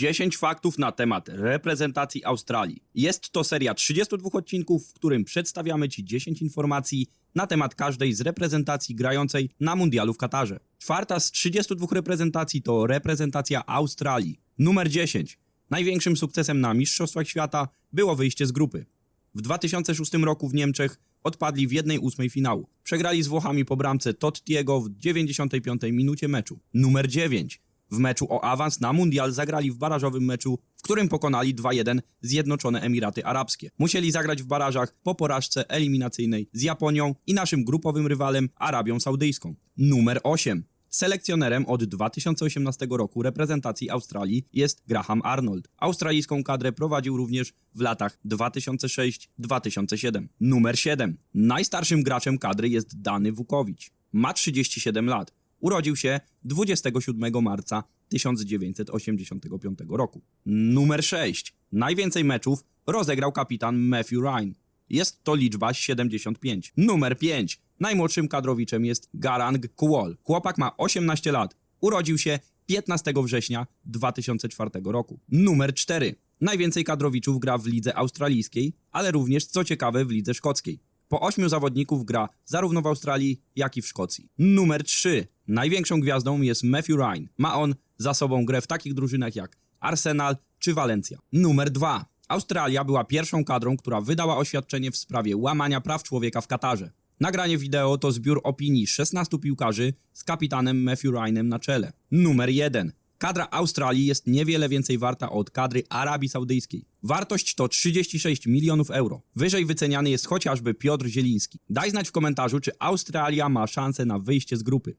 10 faktów na temat reprezentacji Australii. Jest to seria 32 odcinków, w którym przedstawiamy Ci 10 informacji na temat każdej z reprezentacji grającej na mundialu w Katarze. Czwarta z 32 reprezentacji to reprezentacja Australii. Numer 10. Największym sukcesem na Mistrzostwach Świata było wyjście z grupy. W 2006 roku w Niemczech odpadli w 1-8 finału. Przegrali z Włochami po bramce Tottiego w 95 minucie meczu. Numer 9. W meczu o awans na mundial zagrali w barażowym meczu, w którym pokonali 2-1 Zjednoczone Emiraty Arabskie. Musieli zagrać w barażach po porażce eliminacyjnej z Japonią i naszym grupowym rywalem Arabią Saudyjską. Numer 8. Selekcjonerem od 2018 roku reprezentacji Australii jest Graham Arnold. Australijską kadrę prowadził również w latach 2006-2007. Numer 7. Najstarszym graczem kadry jest Dany Wukowicz. Ma 37 lat. Urodził się 27 marca 1985 roku. Numer 6. Najwięcej meczów rozegrał kapitan Matthew Ryan. Jest to liczba 75. Numer 5. Najmłodszym kadrowiczem jest Garang Kuol. Chłopak ma 18 lat. Urodził się 15 września 2004 roku. Numer 4. Najwięcej kadrowiczów gra w lidze australijskiej, ale również, co ciekawe, w lidze szkockiej. Po ośmiu zawodników gra zarówno w Australii, jak i w Szkocji. Numer 3. Największą gwiazdą jest Matthew Ryan. Ma on za sobą grę w takich drużynach jak Arsenal czy Valencia. Numer 2. Australia była pierwszą kadrą, która wydała oświadczenie w sprawie łamania praw człowieka w Katarze. Nagranie wideo to zbiór opinii 16 piłkarzy z kapitanem Matthew Ryanem na czele. Numer 1. Kadra Australii jest niewiele więcej warta od kadry Arabii Saudyjskiej. Wartość to 36 milionów euro. Wyżej wyceniany jest chociażby Piotr Zieliński. Daj znać w komentarzu, czy Australia ma szansę na wyjście z grupy.